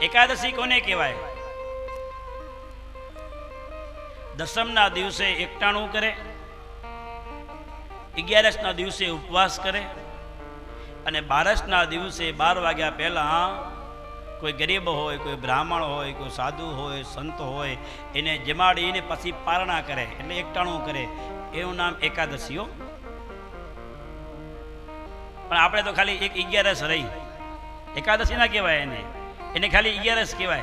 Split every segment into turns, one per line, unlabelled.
એકાદશી કોને કહેવાય? દસમના દિવસે એકટાણું કરે, અગિયારસના દિવસે ઉપવાસ કરે, અને બારસના દિવસે બાર વાગ્યા પહેલાં કોઈ ગરીબ હોય, કોઈ બ્રાહ્મણ હોય, કોઈ સાધુ હોય, સંત હોય, એને જમાડીને પછી પારણા કરે, એટલે એકટાણું કરે. એનું નામ એકાદશીઓ પણ આપણે તો ખાલી એક અગિયારસ રહી. એકાદશી ના કહેવાય એને. એને ખાલી અગિયારસ કહેવાય.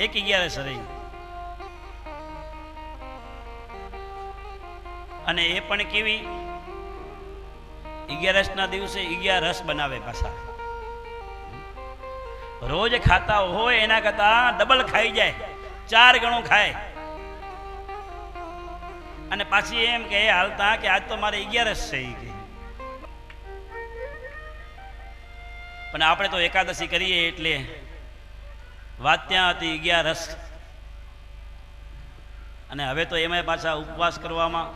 એક અગિયારસ રહી. અને એ પણ કેવી? અગિયારસના દિવસે અગિયારસ બનાવે પાછા. રોજ ખાતા હોય એના કરતા ડબલ ખાઈ જાય. ચાર ગણું ખાય. અને પાછી એમ કે હાલતા કે આજ તો મારે અગિયારસ છે ગઈ પણ આપણે તો એકાદશી કરીએ એટલે વાત ત્યાં હતી ગયા રસ અને હવે તો એમાંય પાછા ઉપવાસ કરવામાં.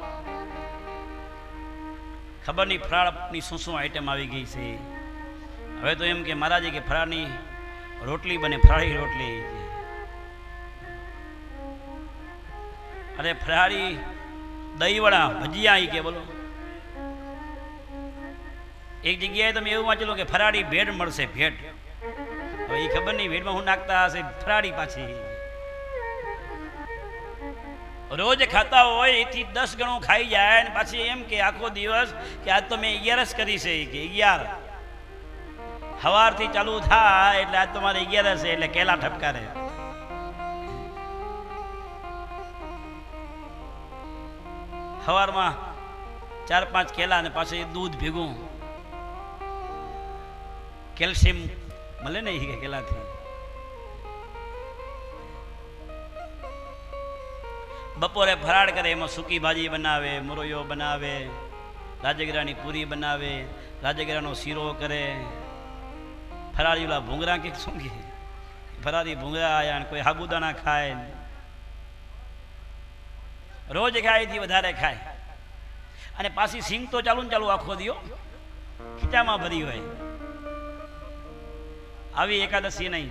ખબર નહીં ફરાળની શું શું આઈટમ આવી ગઈ છે? હવે તો એમ કે મહારાજે કે ફરાળની રોટલી બને, ફરાળી રોટલી. અરે ફરાળી દહીંવડા ભજીયા કે બોલો. એક જગ્યાએ તમે એવું વાંચેલું કે ફરાળી ભેટ મળશે, ભેટ. હવે એ ખબર નહીં, ભેટમાં હું નાખતા હશે, ફરાળી પાછી. રોજ ખાતા હોય, એથી દસ ગણું ખાઈ જાય અને પાછી એમ કે આખો દિવસ કે આજ તો મેં અગિયારસ કરી છે, કે અગિયાર. સવારથી ચાલુ થાય એટલે આજ તમારે છે, એટલે કેલા ઠપકારે સવારમાં ચાર પાંચ કેલા અને પાછું દૂધ ભેગું. કેલ્શિયમ મળે ને એ કેલાથી બપોરે ફરાળ કરે, એમાં સૂકી ભાજી બનાવે, મુરૈયો બનાવે, રાજગીરાની પૂરી બનાવે, રાજગીરાનો શીરો કરે. ફરાળી ઓલા ભૂંગરા કે શું કે? ફરાળી ભૂંગરા આયા કોઈ સાબુદાણા ખાય રોજ ખાય, એથી વધારે ખાય. અને પાછી સિંગ તો ચાલુ ને ચાલુ આખો દિયો ખીચામાં ભરી હોય. આવી એકાદશી નહીં.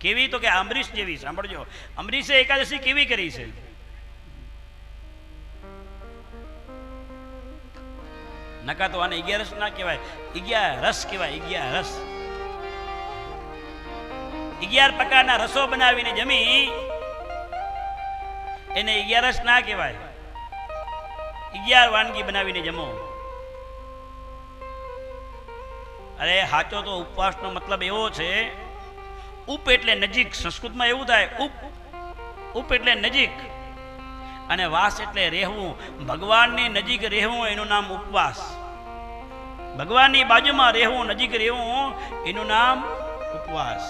કેવી તો કે અમરીશ જેવી, સાંભળજો. અમરીશે એકાદશી કેવી કરી છે? નકા તો આને અગિયારસ ના કહેવાય. અગિયાર રસ કહેવાય અગિયાર રસ અગિયાર પ્રકારના રસો બનાવીને જમી, એને અગિયારસ ના કહેવાય. અગિયાર વાનગી બનાવીને જમો. અરે સાચો તો ઉપવાસનો મતલબ એવો છે, ઉપ એટલે નજીક, સંસ્કૃતમાં એવું થાય, ઉપ ઉપ એટલે નજીક, અને વાસ એટલે રહેવું. ભગવાનની નજીક રહેવું, એનું નામ ઉપવાસ. ભગવાનની બાજુમાં રહેવું, નજીક રહેવું, એનું નામ ઉપવાસ.